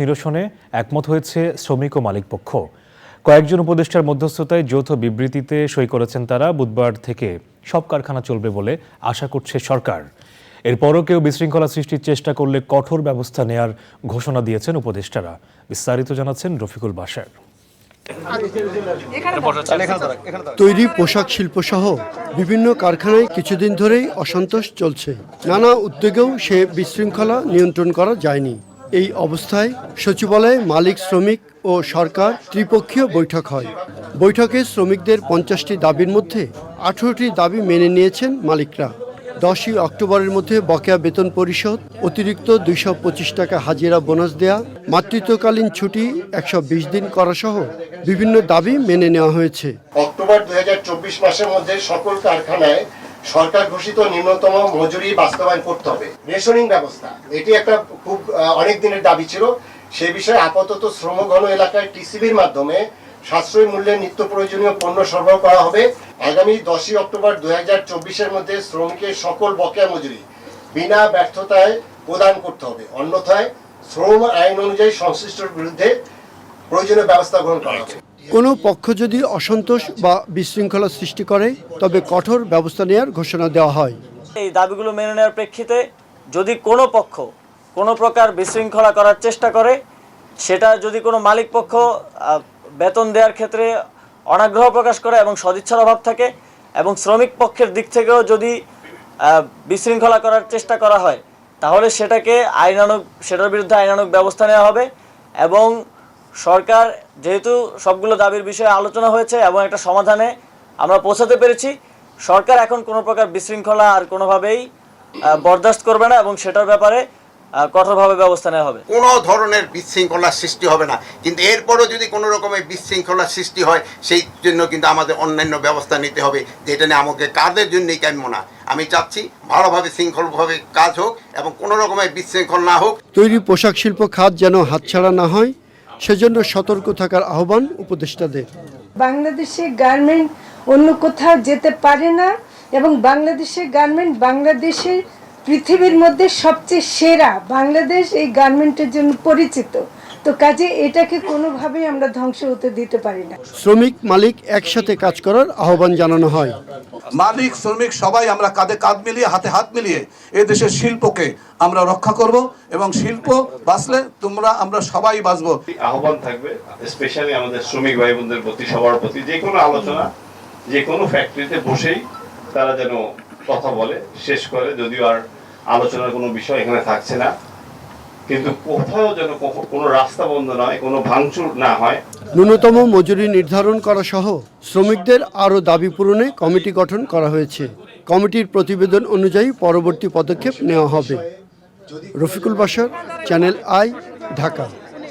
নিরসনে একমত হয়েছে শ্রমিক ও মালিক পক্ষ। কয়েকজন উপদেষ্টার মধ্যস্থতায় যৌথ বিবৃতিতে সই করেছেন তারা বুধবার থেকে সব কারখানা চলবে বলে আশা করছে সরকার। এরপরও কেউ বিশৃঙ্খলা সৃষ্টির চেষ্টা করলে কঠোর ব্যবস্থা নেয়ার ঘোষণা দিয়েছেন উপদেষ্টারা। বিস্তারিত জানাচ্ছেন রফিকুল বাসার। তৈরি পোশাক শিল্প সহ বিভিন্ন কারখানায় কিছুদিন ধরেই অসন্তোষ চলছে। নানা উদ্যোগেও সে বিশৃঙ্খলা নিয়ন্ত্রণ করা যায়নি। এই অবস্থায় সচিবালয়ে মালিক, শ্রমিক ও সরকার ত্রিপক্ষীয় বৈঠক হয়। বৈঠকে শ্রমিকদের পঞ্চাশটি দাবির মধ্যে আঠেরোটি দাবি মেনে নিয়েছেন মালিকরা। দশই অক্টোবরের মধ্যে বকেয়া বেতন পরিশোধ, অতিরিক্ত দুইশো পঁচিশ টাকা হাজিরা বোনাস দেয়া, মাতৃত্বকালীন ছুটি, একশো বিশ দিন করা সহ বিভিন্ন দাবি মেনে নেওয়া হয়েছে। অক্টোবর দুই মাসের মধ্যে সকল কারখানায় সরকার ঘোষিত নিম্নতম মজুরি বাস্তবায়ন করতে হবে। রেশনিং ব্যবস্থা, এটি একটা খুব অনেক দিনের দাবি ছিল। সে বিষয়ে আপাতত শ্রমঘন এলাকায় টিসিবির মাধ্যমে সাশ্রয়ী মূল্যে নিত্য প্রয়োজনীয় পণ্য সরবরাহ করা হবে। আগামী দশই অক্টোবর দুই এর মধ্যে শ্রমিকের সকল বকেয়া মজুরি বিনা ব্যর্থতায় প্রদান করতে হবে। অন্যথায় শ্রম আইন অনুযায়ী সংশ্লিষ্টর বিরুদ্ধে প্রয়োজনীয় ব্যবস্থা গ্রহণ করা হবে। কোনো পক্ষ যদি অসন্তোষ বা বিশৃঙ্খলা সৃষ্টি করে, তবে কঠোর ব্যবস্থা নেওয়ার ঘোষণা দেওয়া হয়। এই দাবিগুলো মেনে নেওয়ার প্রেক্ষিতে যদি কোনো পক্ষ কোনো প্রকার বিশৃঙ্খলা করার চেষ্টা করে, সেটা যদি কোনো মালিক পক্ষ বেতন দেওয়ার ক্ষেত্রে অনাগ্রহ প্রকাশ করে এবং সদিচ্ছার অভাব থাকে এবং শ্রমিক পক্ষের দিক থেকেও যদি বিশৃঙ্খলা করার চেষ্টা করা হয়, তাহলে সেটাকে আইনানুগ, সেটার বিরুদ্ধে আইনানুগ ব্যবস্থা নেওয়া হবে এবং সরকার যেহেতু সবগুলো দাবির বিষয়ে আলোচনা হয়েছে এবং একটা সমাধানে আমরা পৌঁছাতে পেরেছি সরকার এখন কোনো প্রকার বিশৃঙ্খলা আর কোনোভাবেই বরদাস্ত করবে না এবং সেটার ব্যাপারে কঠোরভাবে ব্যবস্থা নেওয়া হবে। কোনো ধরনের বিশৃঙ্খলার সৃষ্টি হবে না। কিন্তু এরপরও যদি কোনো রকমের বিশৃঙ্খলার সৃষ্টি হয় সেই জন্য কিন্তু আমাদের অন্যান্য ব্যবস্থা নিতে হবে। যেটা নিয়ে আমাকে কাদের জন্যই কাম্য না। আমি চাচ্ছি ভালোভাবে শৃঙ্খলভাবে কাজ হোক এবং কোনো রকমের বিশৃঙ্খল না হোক। তৈরি পোশাক শিল্প খাত যেন হাতছাড়া না হয় সেজন্য সতর্ক থাকার আহ্বান উপদেষ্টাদের। বাংলাদেশে গার্মেন্ট অন্য কোথাও যেতে পারে না এবং বাংলাদেশের গার্মেন্ট বাংলাদেশের পৃথিবীর মধ্যে সবচেয়ে সেরা বাংলাদেশ এই গার্মেন্টের জন্য পরিচিত। তো কাজে এটাকে কোনোভাবেই আমরা ধ্বংস হতে দিতে পারি না। শ্রমিক মালিক একসাথে কাজ করার আহ্বান জানানো হয়। মালিক শ্রমিক সবাই আমরা কাঁধে কাঁধ মিলিয়ে হাতে হাত মিলিয়ে এ দেশের শিল্পকে আমরা রক্ষা করব এবং শিল্প বাঁচলে তোমরা আমরা সবাই বাঁচবো। আহ্বান থাকবে স্পেশালি আমাদের শ্রমিক ভাই বোনদের প্রতি সবার প্রতি। যে কোনো আলোচনা যে কোনো ফ্যাক্টরিতে বসেই তারা যেন কথা বলে শেষ করে যদিও আর আলোচনার কোনো বিষয় এখানে থাকছে না। কিন্তু কোথাও যেন কোনো রাস্তা বন্ধ নয় কোনো ভাঙচুর না হয়। ন্যূনতম মজুরি নির্ধারণ করা সহ শ্রমিকদের আরও দাবি পূরণে কমিটি গঠন করা হয়েছে। কমিটির প্রতিবেদন অনুযায়ী পরবর্তী পদক্ষেপ নেওয়া হবে। রফিকুল বাসার চ্যানেল আই, ঢাকা।